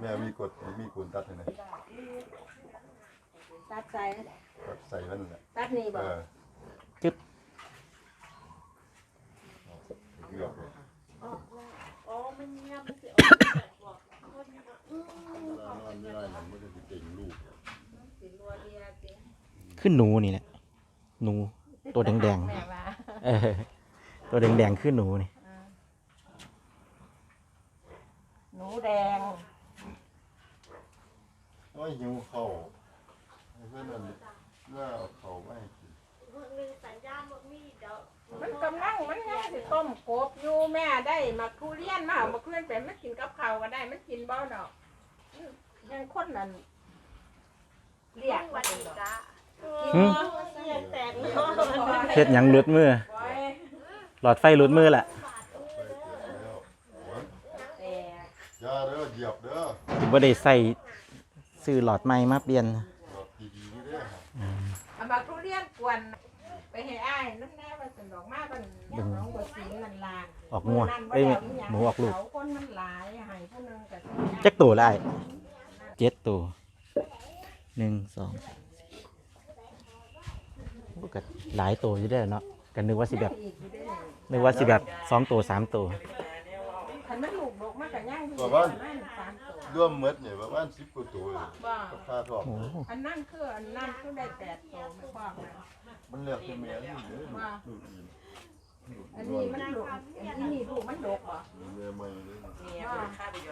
แม่มีกดมีปูนตัดให้หน่อยตัดใส่ตัดใส่มันนั่นแหละตัดนี่บ่เออจึ๊บเลือกเลยอ๋อ มันเงียบมันสิออกแบบบอกคนอืมเวลานอนไม่ได้หนังมันจะติดติ่งลูกสิรัวเดียติขึ้นหนูนี่แหละหนู ตัวแดงแม่ว่าๆเออตัวแดงๆขึ้นหนูนี่หนูแดง โอ้ยหิวเข่าวให้เพื่อนนั่นเมื่อเอาเข่าวไม่ให้กินหนึ่งสัญญาณบ่มีเดี๋ยวมันกำลังมันยังสิต้มกบอยู่แม่ได้มาทุเรียนมาเอามาเคลื่อนไปมันกินกับข้าวก็ได้มันกินบ่ดอกยังคนนั้นเรียกวัมานเป็นอีดอกกะหึเสียงแตกเนาะเฮ็ดหยังหลุดมือปล่อยหลอดไฟหลุดมือแหละไปเก็บแล้วโอ้ยแต่ อยาเด้อเหยียบเด้อบ่ได้ใส่ ซื้อหลอดใหม่มาเปลี่ยนหลอดดีๆนี่เด้อเอามาทุเรียนกวนไปให้อ้ายน้ำแน่ว่าสนดอกมากมันยังน้องบ่สิงมันลาออกงัวเอ้ยหมูออกลูกเขาคนมันหลายให้ผู้หนึงก็จักตัวได้เจ็ดตัวหนึ่งสองโอ้ก็หลายตัวอยู่ได้อเนาะกันนึกว่าสิแบบอีกอยู่เด้อนึกว่าสิแบบสองตัวสามตัวคันมันลู กดกมากก็ย่างอยู่ประมาณประมาณสามตัวร่วมหมดเนี่ยประมาณ10กว่าตัวเลยบ่กับค่าทองโอ้โหอันนั่นคืออันนั่นคือได้แปดตัวไม่พอนะมันเลือกเป็นแม่นี่เด้อลูกลูกอีกอันนี้มันลูกอันนี้นี่ลูกมันดกบ่แม่ใหม่เลยบ่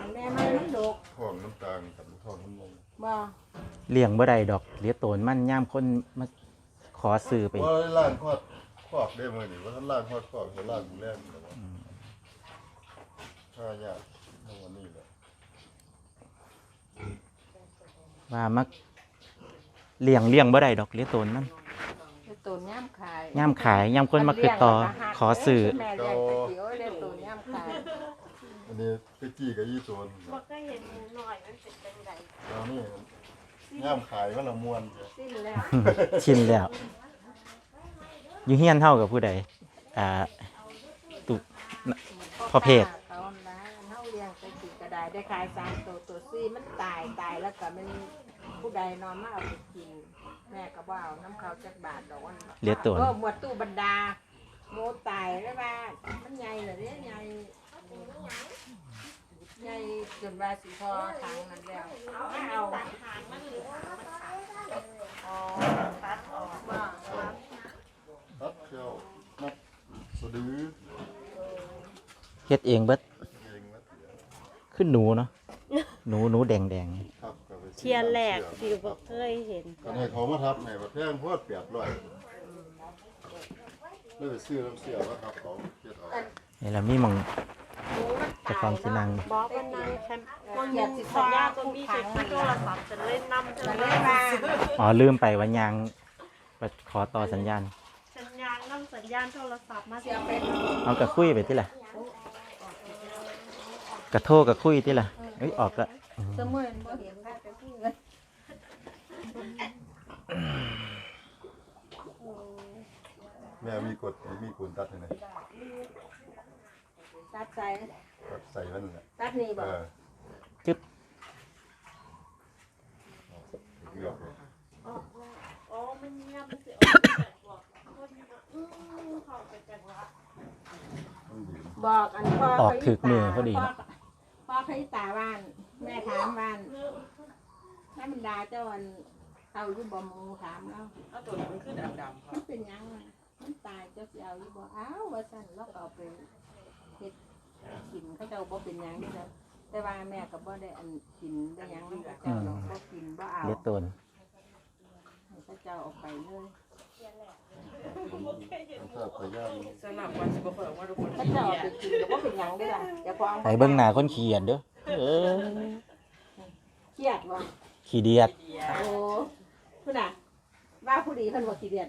อันแม่มันมันดกท้องน้ำตาลกับท้องน้ำนมบ่เลี้ยงบ่ได้ดอกเหลียโตนมันย่ามคนมาขอซื้อไปว่าล่างคอดคอกได้มื้อนี่ว่าท่านล่างคอดคอกเขาล่างดูแลมันแต่ว่าถ้ายากเท่าวันนี้แหละ ว่ามักเลี้ยงเลี้ยงบ่ได้ดอกเหลียโตนมันคือตัวย่ามขายย่ามขายย่ามคนมาคือต่อขอซื้อแม่เลี้ยงตะกี้โอ้ยได้ตัวย่ามขายอันนี้ไปจี้กับยี่ตัวนี่บ่ก็เห็นหมูหน่อยมันเป็นจังไดแล้วนี่ย่ามขายมันละมวนจ้ะสิ้นแล้วชินแล้วอยู่เฮียนเท่ากับผู้ใดอ่าตุพอเพศ เขานะเฮาเลี้ยงตะกี้ ก็ได้ได้ขายสามตัวตัวซี่มันตายตายแล้วก็มันผู้ใดนอนมาเอาไปกิน แม่ก็บ่เอาน้ำเขาจักบาทดอกวันเหลียโตนเออหมวดตู้บรรดา โมตายแล้วว่ามันใหญ่เหรอเนี่ยใหญ่ใหญ่จนว่าสิพอทางนั้นแล้วไม่เอาหางมันเหลือมันขาดอ๋อตัดออกว่าตัดเที่ยวนับสะดือเฮ็ดเองเบิด เองวัดเดียว ขึ้นหนูเนาะ หนูหนูแดงแดงครับก็ไปซื้อเทียนแรกที่บ่เคยเห็นก็ให้เขามาทับในประเทศพวดเปียดร้อยเลยไปซื้อน้ำเสียว่าครับเขาเทียดเอาๆนี่ละมีหมองหมูมันจะตายฟังสินังบอกว่านั่งแคมป์วันหนึงสัญญาณก็มีเช็คที่โทรศัพท์จะเล่นนำจะแต่เล่เล่นนมาอ๋อลืมไปว่ายางไปขอต่อสัญญาณ สัญญาณนำสัญญาณโทรศัพท์มาเสียเป็นเอากระคุยไปที่ละ กระโทรกระคุยที่ละเอ้ยออกละเสมือนบ่เห็นค่ะแต่พี่เงินแม่มีกดมีปูนตัดให้หน่อยตัดใส่ตัดใส่มันนั่นแหละตัดนี่เอบ่อจึ๊บเลือกเลยอ๋อ มันเงียบมันสิออกแบบบอกคนอืมเขาเป็นจังหวะมันดีบอกอันพ่อออกถึกมือพอดีพ่อเนาะ พ่อเขาอีตาบ้านแม่ถามบ้านถ้ามันดาเจ้าอันเอาอยู่บ่หมูถามแล้วถ้าตัวนี้มันขึ้นดำๆครัมับนเป็นหยังวะมันตายเจ้าสิเอาอยู่บ่อ้าวว่าซั่นแล้วก็เอาไปเฮ็ดกินเขาเจ้าบ่เป็นหยังนี่นะแต่ว่าแม่ก็บ่ได้อันกินได้หยังมันก็เจ้าดอกบ่กินบ่เอาเหลียโตน ให้เขาเจ้าเอาไปเลย ถ้าพยายามสำหรับวันสิบเปิดว่าทุกคนเขาที่เจ้าเกีเอายไปกินก็บ่เป็นหยังเด้อล่ะอย่าพอเอาไปเบิ่งหน้าคนขี้เกียจเด้อเออเครียดบ่ขี้เดียดโอ้ผู้น่ะว่าผู้ดีเพิ่นบ่ขี้เดียน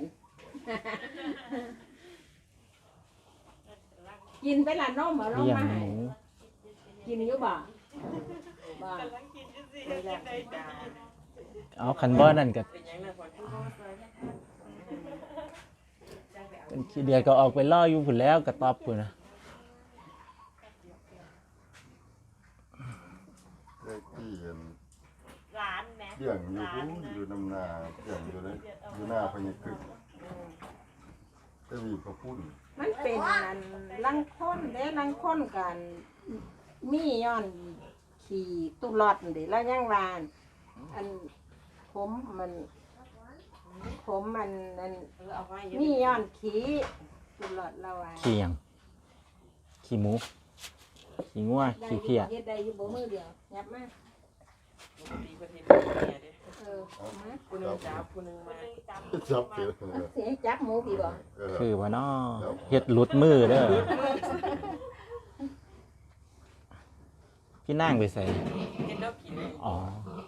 กินไปละนมเอานมเลี้ยงมาหให้นูกินอยู่บ่บ่เอาคันบ่นั่นก็เป็นยังไงพอที่เป็น ขี้เดียดก็ออกไปล่ออยู่พุ่นแล้วกระต๊อบพุ่นนะเลขที่เห็นนร้านแม่เลี้ยงอยู่ผู้อยู่นำนาเลี้ยงอยู่ในอยู่หน้าพญกึกจะมีพระพุ่นมันเป็นอันลังคนเด้ลังคนกันมีย้อนขี่ตุลอดเด้แล้วยังวานอันผมมัน ผมมันอันเออเอาไว้เยอะมีย้อนขี่ตุลอดเราว่าขี้หยังขี้หมูขี้งัวขี้เพี้ยเฮ็ดได้อยู่บ่มือเดียวยับมาตีประเทศเนี่ยเด้เออเอามาคนหนึงจับคนหนึงมาจับเจอเอาสิให้จับหมูพี่บ่เออคือว่าน้อเฮ็ดหลุดมือเด้อพี่นั่งไปใส่เห็นแล้วกินเลยอ๋อ เขาเนี่ย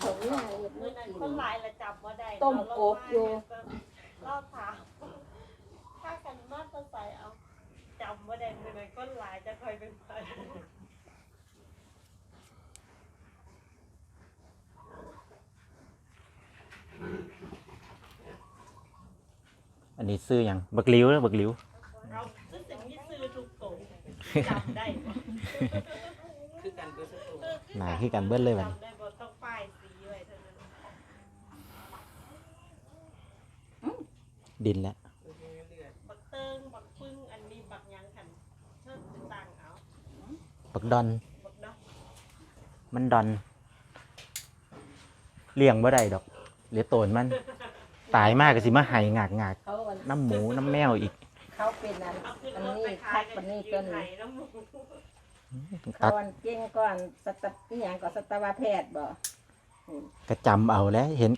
เฮ็ด มื่ไม่อนั้นกินคนหลายละจับมาได้ต้มกบอยู่ รอบถามถ้ากันมาตะใส่เอาจำมาได้มื่อนั้นคนหลายจะคอยเป็นไปอันนี้ซื้อหยังบักหลิวเด้อบักหลิว เราซื้อสิ่งที่ซื้อทุกตัวจำได้บ่คือการเปิดสตูหนาคือกันเบิดเลยบัดนี้ จำได้บ่ต้องป้ายสีไว้เท่านั้น ดินแล้วเออเลือดบักเติงบักปึ้งอันนี้บักหยังขันเชิญเป็นต่างเอาบักดอน บักดอกมันดอน เลี้ยงบ่ได้ดอกเหลือโตนมัน ตายมากก็สิมาไห้งากงากเขาอันๆน้ำหมูน้ำแมวอีกเขาเป็นอันเอาขึ้นอันรถนี้ไปขาคัยกกัปันนนี้ยืต้นนไห้แล้วหมูตัเขาดอันเก่งก่อนสัตวอีหยังก็สัตวแพทย์บ่กระจำเอาแล้ว เห็น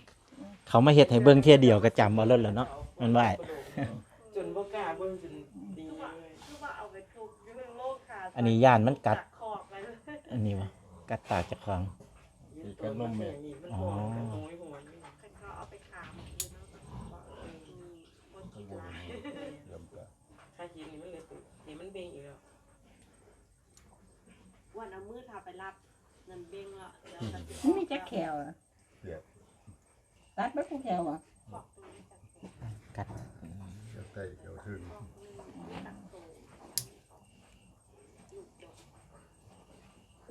เขามาเฮ็ดให้เบิ่งเที่ยเดียวกระจำเอาแล้วล่ะเนาะ มันว่าจนบ่กล้าเบิ่งจนดีคือเลว่ายคือว่าเอาไปถูกอยืนโลกค่ะอันนี้ย่านมันกัดจัคอกไปเลยอันนี้วะกัดปากจากของยืนต้นมันแม่นี่มันบ่กันน้อยหัวนี่คันเขาเอาไปขามอยู่เนาะว่าเออมีคนกินหลายเยี่ยมจ้ะถ้ากินนี่มันเลยตุนี่มันเบ่งอีกแล้ววันเอามือทาไปรับเงินเบ้งละเดี๋ยวจะนี่มีจักแขวอะเสียบ ตัดไปผู้แขวอะ บอกตัวนี้จักแข กกัดเสียบใต้เขียวถึงบอกนี่ตักโตลูกดอก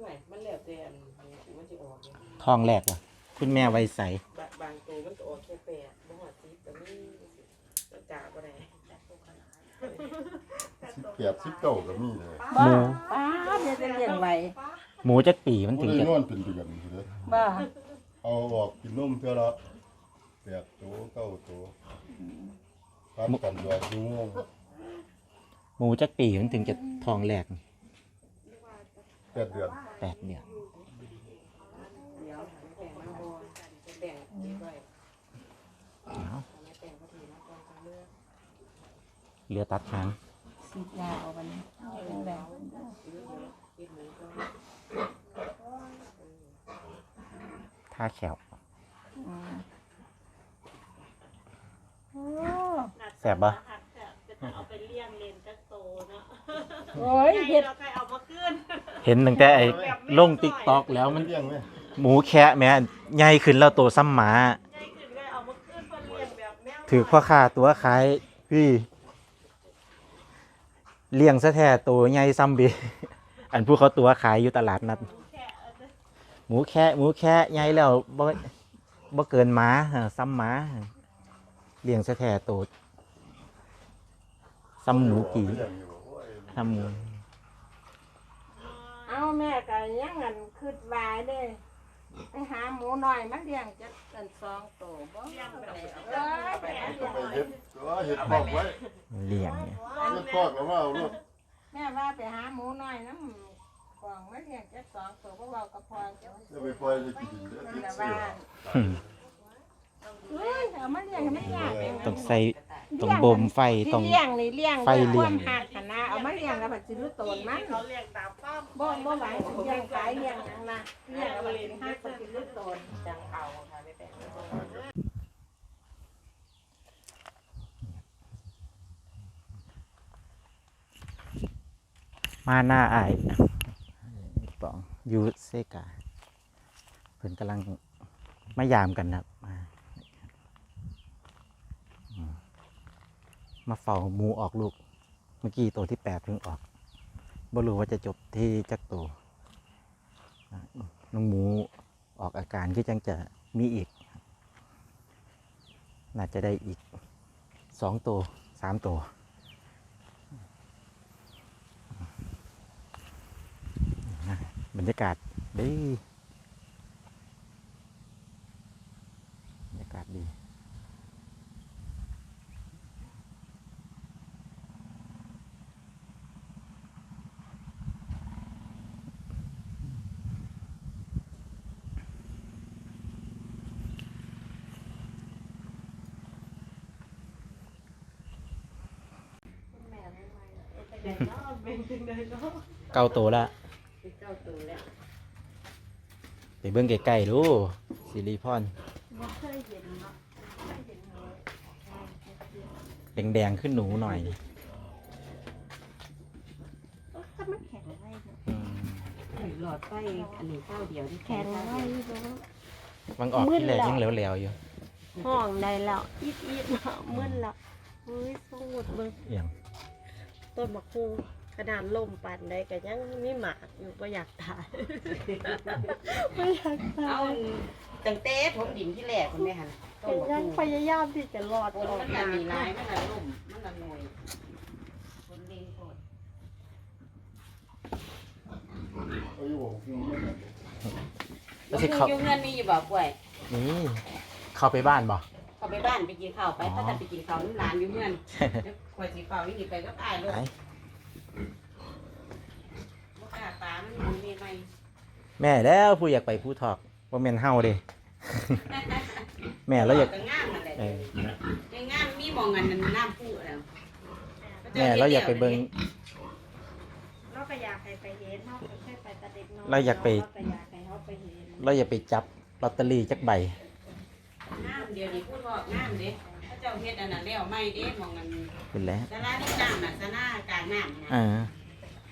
ไม่มันแล้วแต่อันนี้มันสิออกเนี่ยท้องแรกวะคุณแม่ไว้ใส บะบางตัวมันก็ออกแค่แปดบ่ฮอด10ก็มีแล้วจ่าบ่ได้จักโตขนาดสิบแปดสิบเก้าก็มีเลยหมูป้าเนี่ยจะเลี้ยงไว้หมูจักปีมันโอ้ถึงยจะนอนเป็นเดือนอยู่เลยบ่เอาออกกินนมเท่าละแปดตัวเก้าตัว พัดกันยอดชั่วโมงหมูจักปีมันถึงจะท้องแรกแปดเดือนแปดเดือนเดี๋ยวหาแป้งมาบ่แป้งเก็บไว้เอาหาแป้งพอดีนะก่อนจังเลือกเหลือตัดหางฉีดยาเอาวันนี้เอาจังได๋เก็บหมูก่อนท่าแขว อืมโอ้ แซ่บปะจะเอาไปเลี้ยงเลนจักโตเนาะโอ้ยใครเฮ็ดเราใครเอามาขึ้นเห็นตั้งแต่ไอ้ลงติ๊กตอกแล้วมัมันนเลี้ยงไหมหมูแคะแม่ใหญ่ขึ้นแล้วตัวซ้ำหมา ใหญ่ขึ้นก็เอามาขึ้นเพื่อเลี้ยงแบบแมวถือพ่อค้าตัวขายพี่เลี้ยงซะแท้ตัวใหญ่ซ้ำบีอันผู้เขาตัวขายอยู่ตลาดนัด แค่เอาแต่หมูแคะหมูแคะใหญ่แล้วบ่บ่เกินหมาเออซ้ำหมาเลี้ยงซะแท้ตัว ซ้ำหมูกี่เลี้ยงอยู่โอ้ยซ้ำหมูเอาแม่ก็ยังอันคิดว่าเด้ไปหาหมูน้อยมาเลี้ยงจักอันสองตัวบ่เลี้ยงแบบเอ้ยไปหาก็เลี้ยงไปเห็ดตัวเห็ดคอกไว้เลี้ยงเนี่ยเห็ดคอกแล้วว่าเอาลูกแม่ว่าไปหาหมูน้อยน้ำกล่องมาเลี้ยงจักสองตัวบ่เว้ากับพ่อจ้ะจะไปปล่อยในกินเด้อนั่นติดน่ะเสื้ว่าออืมเฮ้ยเอามาเลี้ยงให้มันยากเองต้องใส่ ต้องบ่มไฟที่ต้อง เลี้ยงนี่เลี้ยงไฟด้วยเลี้คยง วามหักหันนะเอามาเลี้ยงแล้วมันสิรู้ตนมันเขาเลี้ยงตามป้อมบ่บ่หวังสิเลี้ยงขายเลี้ยงหยังนะเลี้ยงแล้วมันสิหักมันสิรู้ตนจังเอาค่ะไม่แป้งไม่ต้องมาหน้าอายปองยูเซกาเพิ่นกำลังมายามกันนะครับมาอืม มาเฝ้ามูออกลูก เมื่อกี้ตัวที่แปดเพิ่งออกบ่รู้ว่าจะจบที่จักตัวน้องหมูออกอาการที่จังจะมีอีก น่าจะได้อีกสองตัวสามตัวบรรยากาศดีบรรยากาศดี แม่ไม่ไหวเอ็ ดแต่เนาะเป็นจังไดเนาะเก้าตัวละเป็นเก้าตัวแล้วไปเบิ่งใกล้ๆดูสิริพรบ่เคยเห็นเนาะเคยเห็นเลยแดงๆขึ้นหนูหน่อยถ้ามันแข็งไว้เนาะอืมหลอดไฟอันนี้เก้าเดียวที่แข็งไว้เนาะบางออกที่แรกยังเหลวๆอยู่ห้องได้แล้วอีดอีดเนาะมึนแล้วเฮ้ยสมุดเบิ่งเอียง ต้นมะคูกระดานลมปานใดก็ยังมีหมากอยู่บ่อยากตายบ่อยากตาเอายตั้งแต่ผมดินที่แรกคุณแม่หันต้นก็บักยังพฮูยายามที่จะรอดคนออกมันมาจะมีลายมันละลุ่มมันละหน่วยคนเลี้ยงโคตรเอาอยู่บอกกูไม่ได้แล้วสิเขา อยู่เงินมีอยู่บ่ป่วยนี่เข้าไปบ้านบ่ เขาไปบ้านไปกินข้าวไปถ้าจะไปกินข้าวน้ำร้านอยู่เงินคอยสีเฝ้าวิ่งไปก็ตายเลยไปบ่กล้าปลามันมีไหมแม่แล้วผู้อยากไปผู้ทอกว่าแม่นเฮาเด้แม่แล้วอยากก็งามนั่นแหละเออในงานมีหมองเงินนั้นน้ำผู้แล้วแม่เราอยากไปเบิ่งเราก็อยากให้ไปเห็นเนาะก็แค่ไปแต่เด็กน้อยเราอยากไปเราก็อยากให้เขาไปเห็นเราอยากไปจับลอตเตอรี่จักใบ งามเดี๋ยวนี้พูดว่างามเด้ถ้าเจ้าเฮ็ดอันนั้นแล้วไม่เด้หมองเงินเป็นแล้วสาราที่น้ำน่ะสาลากลางน้ำนะอ่า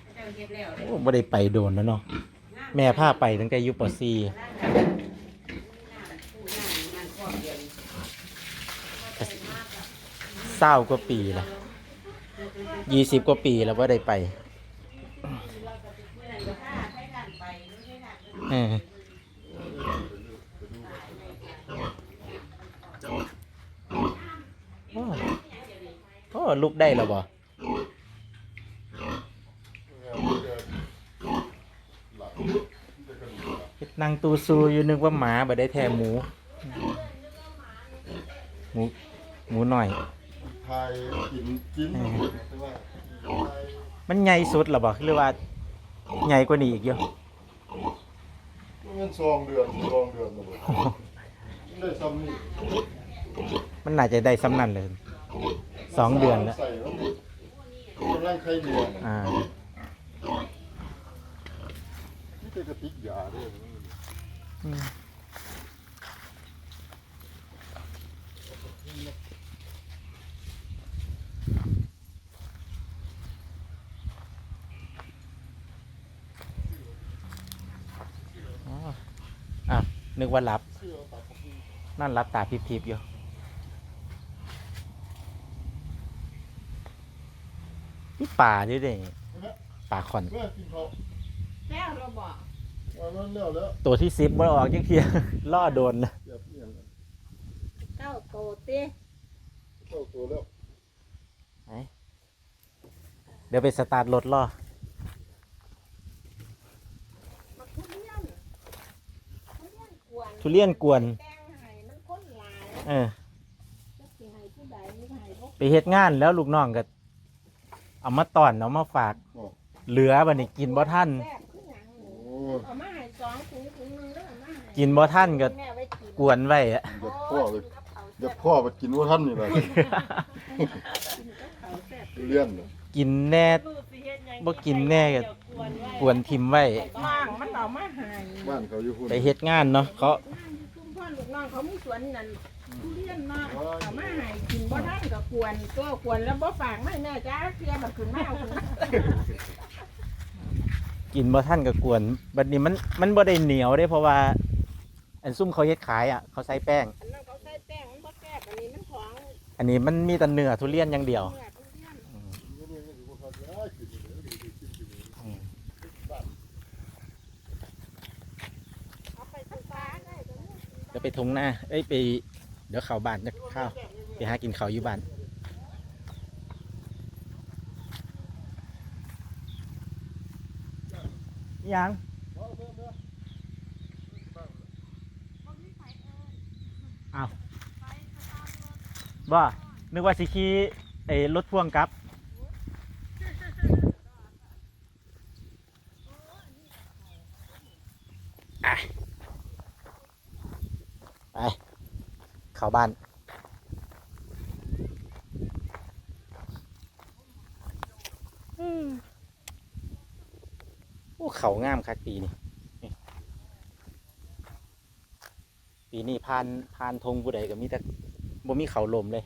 ถ้าเจ้าเฮ็ดแล้วเด้โอ้บ่ได้ไปโดนแล้วเนาะแม่พาไปตั้งแต่อยู่ป .4 สาราน้ำผู้น้ำมันครอบเดียวนี้เศร้ากว่าปีละยี่สิบกว่าปีแล้วว่าได้ไปเมื่อนั้นก็พาไปกันไปไม่ใช่กันเออโอ้โอ้ ลุกได้แล้วบ่เอาเดินหลังจะกระดูกหลังนั่งตูซูอยู่นึกว่าหมาบ่ได้แท้หมู หมู หมูหน่อย ไทยกินกินแต่ว่าไทยมันใหญ่สุดหรอบ่หรือว่า ใหญ่กว่านี้อีกเยอะเงินซองเดือนซองเดือนเลยได้ซ้ำนี่มันน่าจะได้สำนันเลย สองเดือนแล้ว ใส่แล้วกำลังไข่เดือนอ่า นี่เป็นกระติกยาด้วยอืมอ๋ออะนึกว่ารับนั่นรับตาพริบๆอยู่ ป่าด้วยเด้ป่าขอนเมื่อกินเขาแล้วเราบอกวันนั้นแล้วแล้วตัวที่ซิปบ่ออกยังเทียล่อโดนนะเจ็บเนี่ยเก้าโตเต้เข้าตัวแล้วเดี๋ยวไปสตาร์ทรถล่อมาทุเรียนทุเรียนกวนทุเรียนกวนแตงไห้มันคนหลายเออจักสิให้ผู้ใดไม่ให้บ่ไปเฮ็ดงานแล้วลูกน้องก็ เอามาตอนเอามาฝากเหลือบัดนี้กินบ่ทันแซ่บคือหยังหนูโอ้เอามาให้สองถุงถุงหนึงแล้วเอามาให้กินบ่ทันก็แม่ไว้กินกวนไว้อะเดี๋ยวพ่อไปกินกับข้าวเดี๋แซ่ยวบพ่อไปกินว่าท่านนี่แหละกินกับข้าวแซ่บเลี้ยนเลยกินแน่ ลูกสิเฮ็ดหยังบ่กินแน่ก็เดี๋ยวกวนไว้กวนทิมไว้ว่างมันเอามาให้บ้านเขาอยู่หุ่นไปเฮ็ดงานเนาะเขาชุมพ่อลูกน้องเขามีสวนนั่น ทุเรียนเนาะเอามาให้กินบ่ทันก็กวนตัวกวนแล้วบ่ฝากไม่แม่จ้าเสียบัดขึ้นมาเอาขึ้นมากินบ่ทันก็กวนบัดนี้มันมันบ่ได้เหนียวเด้เพราะว่า อันซุ่มเขาเฮ็ดขายอะเขาใส่แป้ง อันนั้นเขาใส่แป้งมันบ่แซ่บอันนี้มันของอันนี้มันมีแต่เนื้อทุเรียนอย่างเดียว เนื้อทุเรียนอไปทงหน้าเอ้ยไป เดี๋ยวเขาบ้านจะข้าวไปหากินเขาวอยู่บ้านอิหยังอ้าวบ่นึกว่าสิขี่ไอ้รถพ่วงกลับไป เข้าบ้าน โอ้เขางามคักปีนี่ ปีนี้พานพานธงบุไดก็มีแต่บ่มีเขาลมเลย